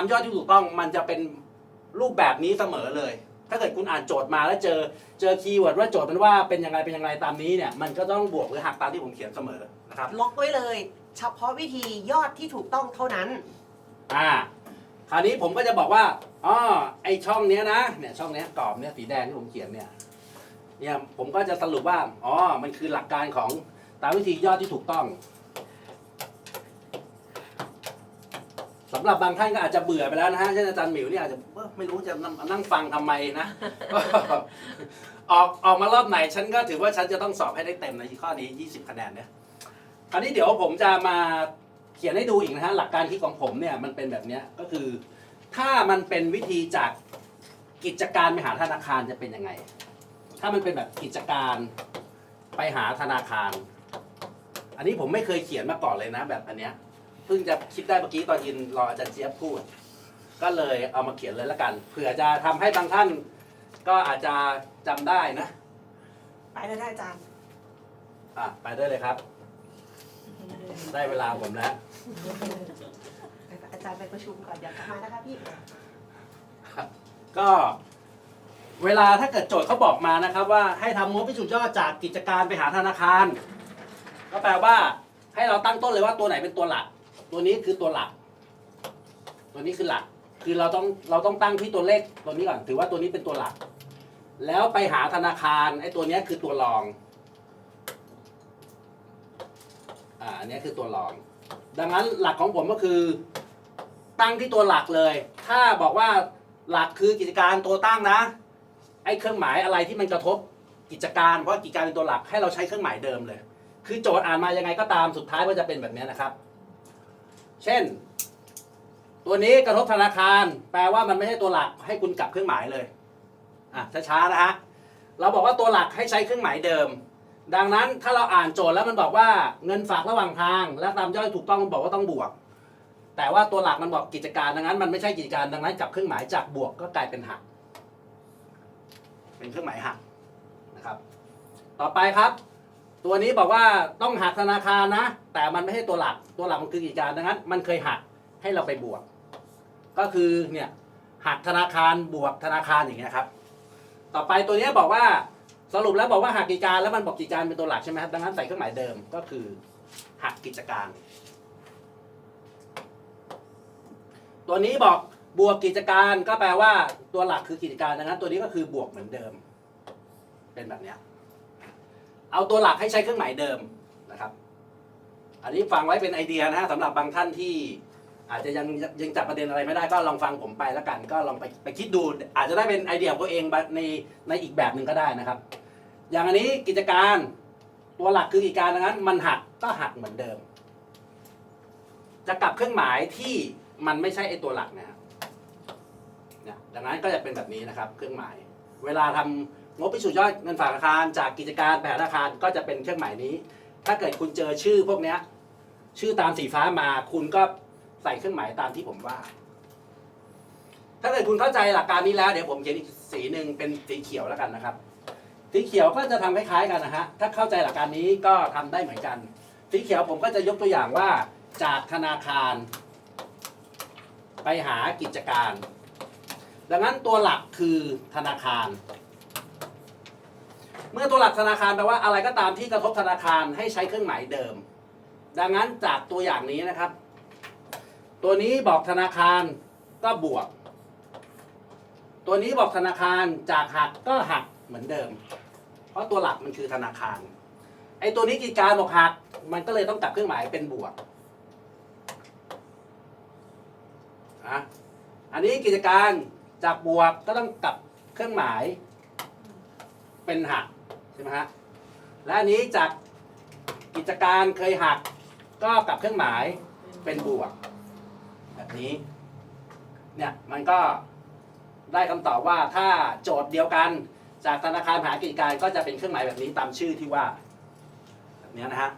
ามยอดที่ถูกต้องมันจะเป็นรูปแบบนี้เสมอเลย ถ้าเกิดคุณอ่านโจทย์มาแล้วเจอเจอคีย์เวิร์ดว่าโจทย์มันว่าเป็นยังไงเป็นยังไงตามนี้เนี่ยมันก็ต้องบวกหรือหักตามที่ผมเขียนเสมอนะครับล็อกไว้เลย เฉพาะวิธียอดที่ถูกต้องเท่านั้น อ่าคราวนี้ผมก็จะบอกว่าอ๋อไอช่องเนี้ยนะเนี่ยช่องเนี้ยกรอบเนี้ยสีแดงที่ผมเขียนเนี่ยเนี่ยผมก็จะสรุปว่าอ๋อมันคือหลักการของตามวิธียอดที่ถูกต้อง สำหรับบางท่านก็อาจจะเบื่อไปแล้วนะฮะเช่นอาจารย์หมิวเนี่ยอาจจะไม่รู้จะนั่งฟังทำไมนะ ออกออกมารอบไหนฉันก็ถือว่าฉันจะต้องสอบให้ได้เต็มในข้อนี้ 20 คะแนนเนี่ยคราวนี้เดี๋ยวผมจะมาเขียนให้ดูอีกนะฮะหลักการคิดของผมเนี่ยมันเป็นแบบนี้ก็คือ ถ้ามันเป็นวิธีจากกิจการไปหาธนาคารจะเป็นยังไง ถ้ามันเป็นแบบกิจการไปหาธนาคาร อันนี้ผมไม่เคยเขียนมาก่อนเลยนะ แบบอันเนี้ย พิ่งจะคิดได้เมื่อกี้ตอนยินรออาจารย์เจี๊ยบพูด ก็เลยเอามาเขียนเลยละกัน เผื่อจะทำให้บางท่านก็อาจจะจำได้นะ ไปแล้วได้อาจารย์อะ ไปได้เลยครับ ได้เวลาผมแล้ว ไปอาจารย์ไปประชุมก่อนเดี๋ยวกลับมานะคะพี่ก็เวลาถ้าเกิดโจทย์เขาบอกมานะครับ ว่าให้ทำงบพิสูจน์ยอดจากกิจการไปหาธนาคาร ก็แปลว่าให้เราตั้งต้นเลยว่าตัวไหนเป็นตัวหลัก ตัวนี้คือตัวหลัก ตัวนี้คือหลัก คือเราต้องเราต้องตั้งที่ตัวเลขตัวนี้ก่อน ถือว่าตัวนี้เป็นตัวหลัก แล้วไปหาธนาคารไอ้ตัวนี้คือตัวรอง อ่าอันนี้คือตัวรอง ดังนั้นหลักของผมก็คือ ตั้งที่ตัวหลักเลย ถ้าบอกว่าหลักคือกิจการตัวตั้งนะ ไอ้เครื่องหมายอะไรที่มันกระทบกิจการ เพราะกิจการเป็นตัวหลักให้เราใช้เครื่องหมายเดิมเลย คือโจทย์อ่านมายังไงก็ตามสุดท้ายก็จะเป็นแบบนี้นะครับ เช่น ตัวนี้กระทบธนาคาร แปลว่ามันไม่ใช่ตัวหลักให้คุณกลับเครื่องหมายเลยอะช้าๆนะฮะเราบอกว่าตัวหลักให้ใช้เครื่องหมายเดิม ดังนั้นถ้าเราอ่านโจทย์แล้วมันบอกว่าเงินฝากระหว่างทาง และตามย่อยถูกต้องมันบอกว่าต้องบวก แต่ว่าตัวหลักมันบอกกิจการดังนั้น มันไม่ใช่กิจการดังนั้นกลับเครื่องหมายจากบวกก็กลายเป็นหัก เป็นเครื่องหมายหักนะครับ ต่อไปครับ ตัวนี้บอกว่าต้องหักธนาคารนะ แต่มันไม่ใช่ตัวหลัก ตัวหลักมันคือกิจการดังนั้น มันเคยหักให้เราไปบวก ก็คือเนี่ยหักธนาคารบวกธนาคารอย่างเงี้ยครับ ต่อไปตัวนี้บอกว่าสรุปแล้วบอกว่าหักกิจการแล้วมันบอกกิจการเป็นตัวหลักใช่ไหมครับดังนั้นใส่เครื่องหมายเดิมก็คือ หักกิจการ ตัวนี้บอกบวกกิจการก็แปลว่าตัวหลักคือกิจการดังนั้น ตัวนี้ก็คือบวกเหมือนเดิม เป็นแบบเนี้ย เอาตัวหลักให้ใช้เครื่องหมายเดิมนะครับ อันนี้ฟังไว้เป็นไอเดียนะฮะสำหรับบางท่านที่อาจจะยังยังจับประเด็นอะไรไม่ได้ก็ลองฟังผมไปแล้วกัน ก็ลองไปไปคิดดู อาจจะได้เป็นไอเดียของตัวเองในในอีกแบบหนึ่งก็ได้นะครับ อย่างอันนี้กิจการตัวหลักคือกิจการดังนั้น มันหักก็หักเหมือนเดิม จะกลับเครื่องหมายที่มันไม่ใช่ไอตัวหลักนะครับดังนั้นก็จะเป็นแบบนี้นะครับ เครื่องหมาย เวลาทำ งบพิสูจน์ยอดเงินฝากธนาคารจากกิจการไปหาธนาคารก็จะเป็นเครื่องหมายนี้ ถ้าเกิดคุณเจอชื่อพวกเนี้ยชื่อตามสีฟ้ามาคุณก็ใส่เครื่องหมายตามที่ผมว่า ถ้าเกิดคุณเข้าใจหลักการนี้แล้วเดี๋ยวผมเขียนอีกสีหนึ่งเป็นสีเขียวแล้วกันนะครับ สีเขียวก็จะทำคล้ายๆกันนะฮะถ้าเข้าใจหลักการนี้ก็ทำได้เหมือนกัน สีเขียวผมก็จะยกตัวอย่างว่าจากธนาคาร ไปหากิจการ ดังนั้นตัวหลักคือธนาคาร เมื่อตัวหลักธนาคารแปลว่าอะไรก็ตามที่กระทบธนาคารให้ใช้เครื่องหมายเดิม ดังนั้นจากตัวอย่างนี้นะครับ ตัวนี้บอกธนาคารก็บวก ตัวนี้บอกธนาคารจากหักก็หักเหมือนเดิม เพราะตัวหลักมันคือธนาคารไอ้ตัวนี้กิจการบอกหัก มันก็เลยต้องกลับเครื่องหมายเป็นบวกอะอันนี้กิจการจากบวกก็ต้องกลับเครื่องหมายเป็นหัก ช่ไหมฮะและอันนี้จากกิจการเคยหักก็กลับเครื่องหมายเป็นบวก แบบนี้ เนี่ยมันก็ได้คำตอบว่าถ้าโจทย์เดียวกันจากธนาคารหากิจการก็จะเป็นเครื่องหมายแบบนี้ตามชื่อที่ว่า แบบนี้นะฮะ